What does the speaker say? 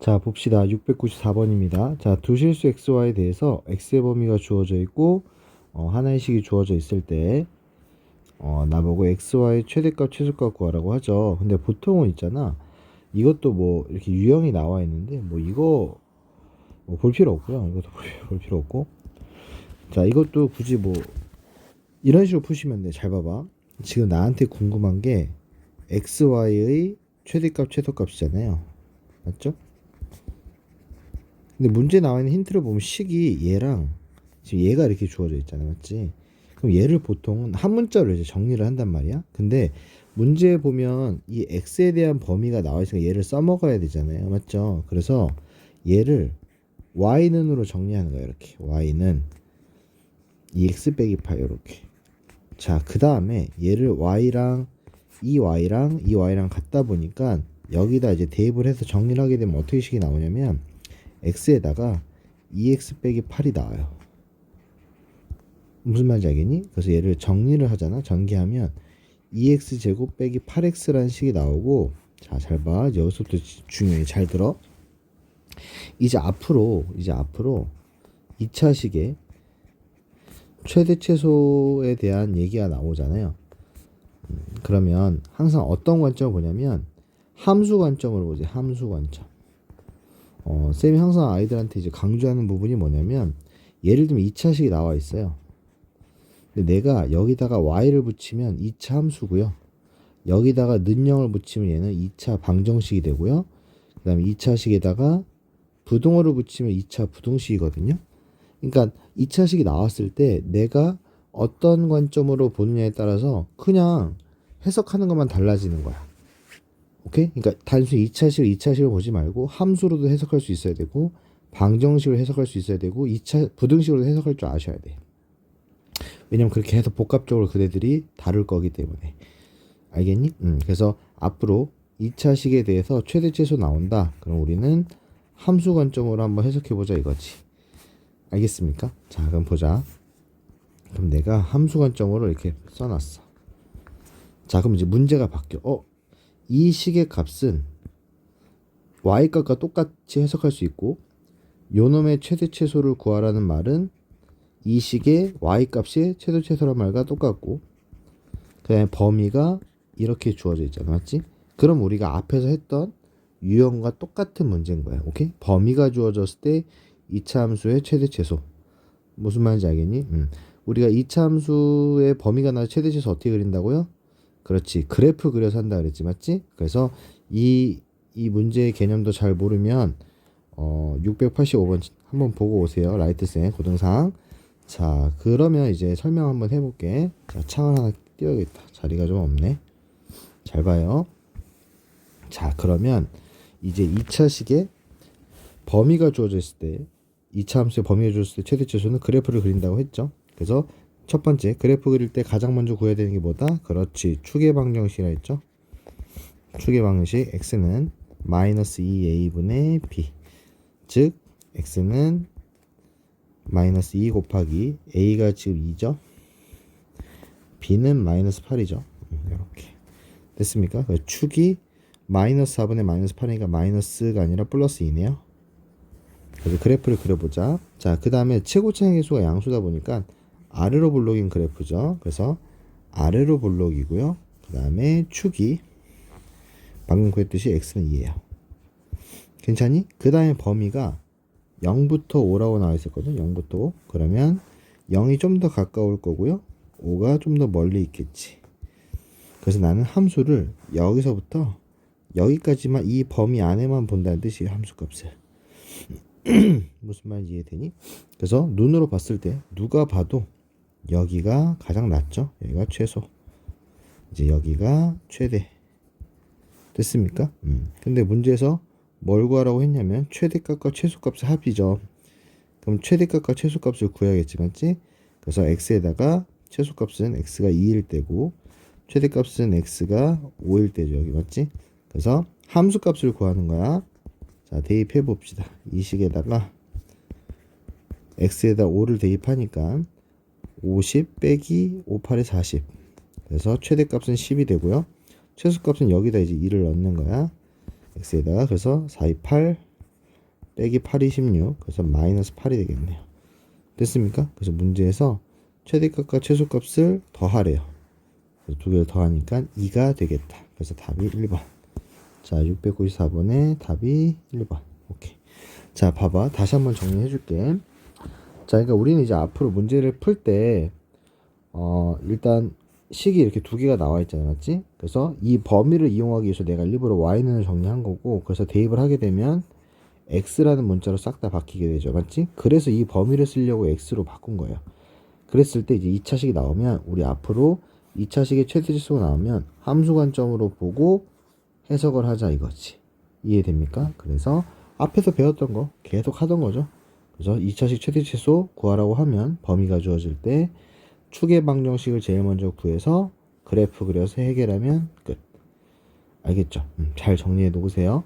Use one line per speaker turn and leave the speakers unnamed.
자, 봅시다. 694번입니다. 자, 두 실수 xy에 대해서 x의 범위가 주어져 있고 어, 하나의 식이 주어져 있을 때 어, 나보고 xy 최대값 최소값 구하라고 하죠. 근데 보통은 있잖아. 이것도 뭐 이렇게 유형이 나와 있는데 뭐 이거 뭐 볼 필요 없고요. 이것도 볼, 볼 필요 없고. 자, 이것도 굳이 뭐 이런 식으로 푸시면 돼. 잘 봐봐. 지금 나한테 궁금한 게 xy의 최대값 최소값이잖아요. 맞죠? 근데 문제 나와 있는 힌트를 보면 식이 얘랑 지금 얘가 이렇게 주어져 있잖아, 맞지? 그럼 얘를 보통 한 문자로 이제 정리를 한단 말이야. 근데 문제에 보면 이 x에 대한 범위가 나와 있으니까 얘를 써먹어야 되잖아요, 맞죠? 그래서 얘를 y는으로 정리하는 거야, 이렇게. y는 2x 빼기 파 이렇게. 자, 그 다음에 얘를 y랑 이 y랑 이 y랑 같다 보니까 여기다 이제 대입을 해서 정리를 하게 되면 어떻게 식이 나오냐면 x에다가 2x 빼기 8이 나와요. 무슨 말인지 알겠니? 그래서 얘를 정리를 하잖아. 전개하면 2x 제곱 빼기 8x라는 식이 나오고 자, 잘 봐. 여기서부터 지- 중요해. 잘 들어. 이제 앞으로 이제 앞으로 2차 식에 최대 최소에 대한 얘기가 나오잖아요. 음, 그러면 항상 어떤 관점을 보냐면 함수 관점으로 보지. 함수 관점. 어, 쌤이 항상 아이들한테 이제 강조하는 부분이 뭐냐면 예를 들면 2차식이 나와 있어요. 근데 내가 여기다가 y를 붙이면 2차 함수고요. 여기다가 는영을 붙이면 얘는 2차 방정식이 되고요. 그 다음에 2차식에다가 부동어를 붙이면 2차 부동식이거든요. 그러니까 2차식이 나왔을 때 내가 어떤 관점으로 보느냐에 따라서 그냥 해석하는 것만 달라지는 거야. 오케이? 그러니까 단순히 2차식, 2차식을 보지 말고 함수로도 해석할 수 있어야 되고 방정식으로 해석할 수 있어야 되고 2차 부등식으로 해석할 줄 아셔야 돼. 왜냐면 그렇게 해서 복합적으로 그대들이 다룰 거기 때문에. 알겠니? 음, 그래서 앞으로 2차식에 대해서 최대 최소 나온다. 그럼 우리는 함수 관점으로 한번 해석해 보자 이거지. 알겠습니까? 자, 그럼 보자. 그럼 내가 함수 관점으로 이렇게 써놨어. 자, 그럼 이제 문제가 바뀌어. 어, 이 식의 값은 y 값과 똑같이 해석할 수 있고 요 놈의 최대 최소를 구하라는 말은 이 식의 y 값이 최대 최소란 말과 똑같고 그다음에 범위가 이렇게 주어져 있잖아 맞지? 그럼 우리가 앞에서 했던 유형과 똑같은 문제인 거야 오케이? 범위가 주어졌을 때 2차 함수의 최대 최소 무슨 말인지 알겠니? 음. 우리가 2차 함수의 범위가 나서 최대 최소 어떻게 그린다고요? 그렇지. 그래프 그려서 한다 그랬지. 맞지? 그래서 이, 이 문제의 개념도 잘 모르면 어, 685번 한번 보고 오세요. 라이트쌤 고등상. 자 그러면 이제 설명 한번 해볼게. 자 창을 하나 띄워야겠다. 자리가 좀 없네. 잘 봐요. 자 그러면 이제 2차식에 범위가 주어져 있을 때 2차 함수의 범위가 주어졌을 때 최대 최소는 그래프를 그린다고 했죠. 그래서 첫 번째 그래프 그릴 때 가장 먼저 구해야 되는 게 뭐다? 그렇지. 축의 방정식이라 했죠? 축의 방정식 x는 마이너스 2a분의 b. 즉 x는 마이너스 2 곱하기 a가 지금 2죠? b는 마이너스 8이죠? 이렇게. 됐습니까? 그 축이 마이너스 4분의 마이너스 8이니까 마이너스가 아니라 플러스 2네요. 그래서 그래프를 그려보자. 자 그 다음에 최고차의 개수가 양수다 보니까 아래로 볼록인 그래프죠. 그래서 아래로 볼록이고요. 그 다음에 축이 방금 그랬듯이 x는 2예요. 괜찮니? 그 다음에 범위가 0부터 5라고 나와 있었거든. 0부터 5 그러면 0이 좀 더 가까울 거고요. 5가 좀 더 멀리 있겠지. 그래서 나는 함수를 여기서부터 여기까지만 이 범위 안에만 본다는 뜻이 함수 값을 무슨 말인지 이해되니? 그래서 눈으로 봤을 때 누가 봐도 여기가 가장 낫죠 여기가 최소 이제 여기가 최대 됐습니까? 음. 근데 문제에서 뭘 구하라고 했냐면 최대값과 최소값의 합이죠. 그럼 최대값과 최소값을 구해야겠지 맞지? 그래서 x에다가 최소값은 x가 2일 때고 최대값은 x가 5일 때죠 여기 맞지? 그래서 함수값을 구하는 거야. 자 대입해 봅시다. 이 식에다가 x에다 5를 대입하니까 50 빼기 58에 40 그래서 최대값은 10이 되고요. 최소값은 여기다 이제 2를 넣는 거야. x에다가 그래서 428 빼기 8이 16 그래서 마이너스 8이 되겠네요. 됐습니까? 그래서 문제에서 최대값과 최소값을 더하래요. 그래서 두 개를 더하니까 2가 되겠다. 그래서 답이 1번. 자 694번의 답이 1번. 오케이. 자 봐봐. 다시 한번 정리해 줄게 자 그러니까 우리는 이제 앞으로 문제를 풀 때 어 일단 식이 이렇게 두 개가 나와 있잖아 맞지? 그래서 이 범위를 이용하기 위해서 내가 일부러 y는 정리한 거고 그래서 대입을 하게 되면 x라는 문자로 싹 다 바뀌게 되죠 맞지? 그래서 이 범위를 쓰려고 x로 바꾼 거예요 그랬을 때 이제 2차식이 나오면 우리 앞으로 2차식의 최대치수가 나오면 함수 관점으로 보고 해석을 하자 이거지 이해됩니까? 그래서 앞에서 배웠던 거 계속 하던 거죠 그래서 2차식 최대치수 구하라고 하면 범위가 주어질 때 추계 방정식을 제일 먼저 구해서 그래프 그려서 해결하면 끝 알겠죠? 음, 잘 정리해 놓으세요